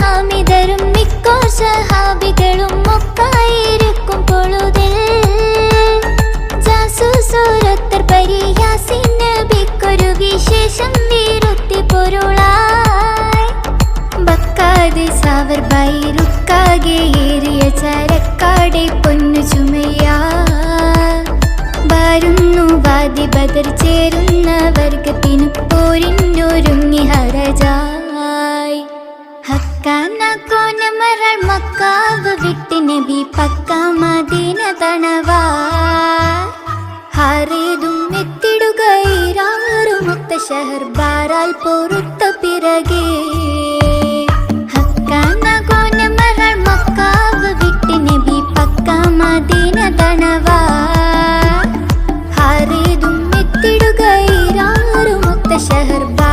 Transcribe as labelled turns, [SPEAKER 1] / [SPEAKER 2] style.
[SPEAKER 1] ഹാമിദരും മിക്കോർ സഹാബികളും ഒക്കായിരിക്കും പൊഴുതിൽ ജാസൂസോരൊത്തർ പരിയാസിൻ നബിക്കൊരു വിശേഷം വീരുത്തി പൊരുളായി. ബക്കാതെ സാവർ ബൈറുക്കാകെ ഏറിയ ചരക്കാടെ പൊന്നു ചുമയാ. വരുന്നു വാദി ബദർ ചേരുന്ന മക്കാവ് വിട്ട് നബി പക്ക മദീന തണവാ ഹറേതും മുത്ത ഷഹർ ബാരാൽ പൊറുത്ത